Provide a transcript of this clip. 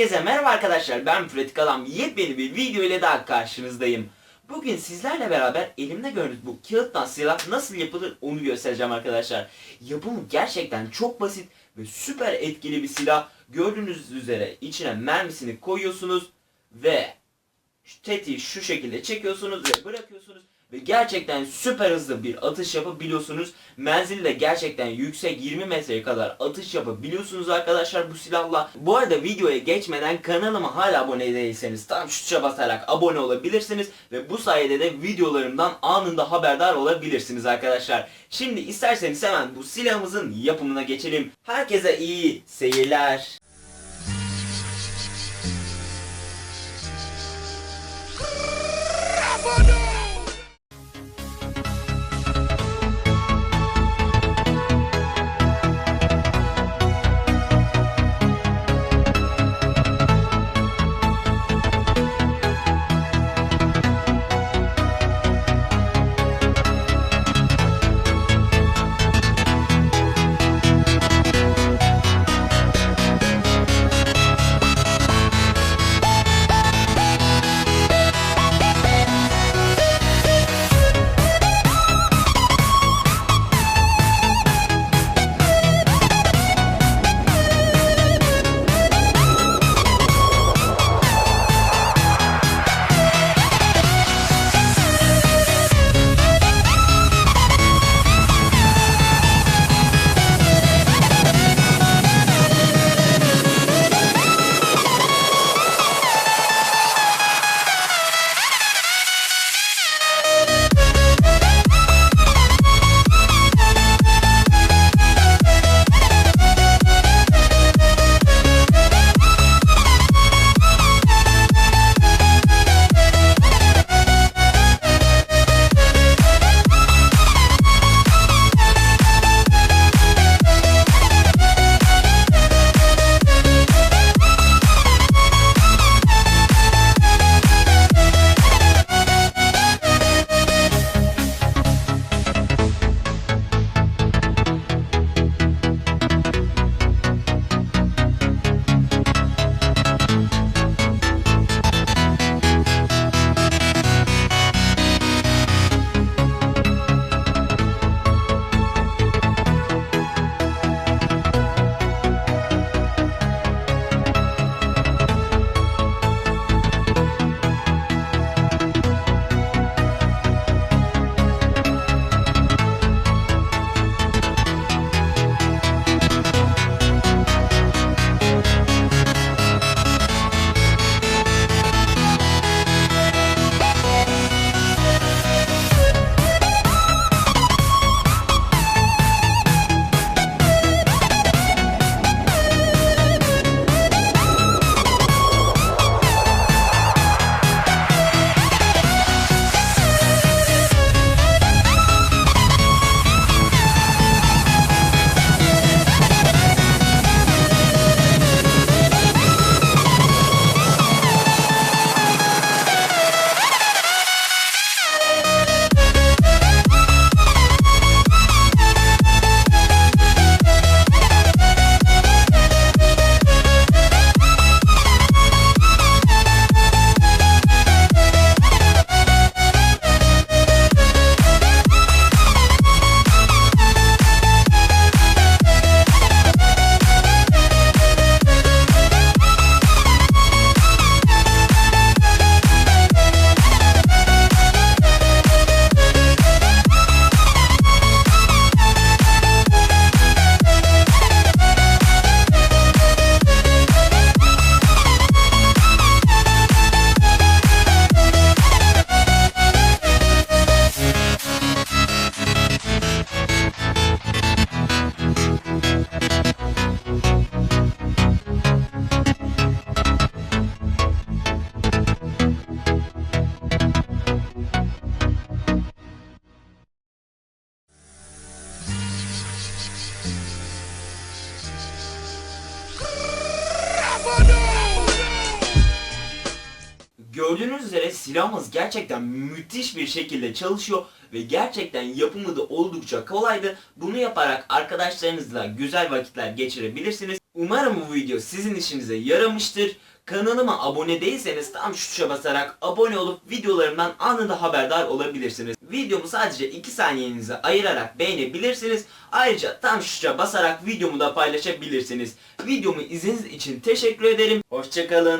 Herkese merhaba arkadaşlar ben Pratik Adam yepyeni bir video ile daha karşınızdayım. Bugün sizlerle beraber elimde gördüğünüz bu kağıttan silah nasıl yapılır onu göstereceğim arkadaşlar. Yapımı gerçekten çok basit ve süper etkili bir silah. Gördüğünüz üzere içine mermisini koyuyorsunuz ve tetiği şu şekilde çekiyorsunuz ve bırakıyorsunuz ve gerçekten süper hızlı bir atış yapabiliyorsunuz. Menzili de gerçekten yüksek 20 metreye kadar atış yapabiliyorsunuz arkadaşlar bu silahla. Bu arada videoya geçmeden kanalıma hala abone değilseniz tam şu tuşa basarak abone olabilirsiniz ve bu sayede de videolarımdan anında haberdar olabilirsiniz arkadaşlar. Şimdi isterseniz hemen bu silahımızın yapımına geçelim. Herkese iyi seyirler. Gördüğünüz üzere silahımız gerçekten müthiş bir şekilde çalışıyor ve gerçekten yapımı da oldukça kolaydı. Bunu yaparak arkadaşlarınızla güzel vakitler geçirebilirsiniz. Umarım bu video sizin işinize yaramıştır. Kanalıma abone değilseniz tam şu tuşa basarak abone olup videolarımdan anında haberdar olabilirsiniz. Videomu sadece 2 saniyenizi ayırarak beğenebilirsiniz. Ayrıca tam şu tuşa basarak videomu da paylaşabilirsiniz. Videomu izlediğiniz için teşekkür ederim. Hoşçakalın.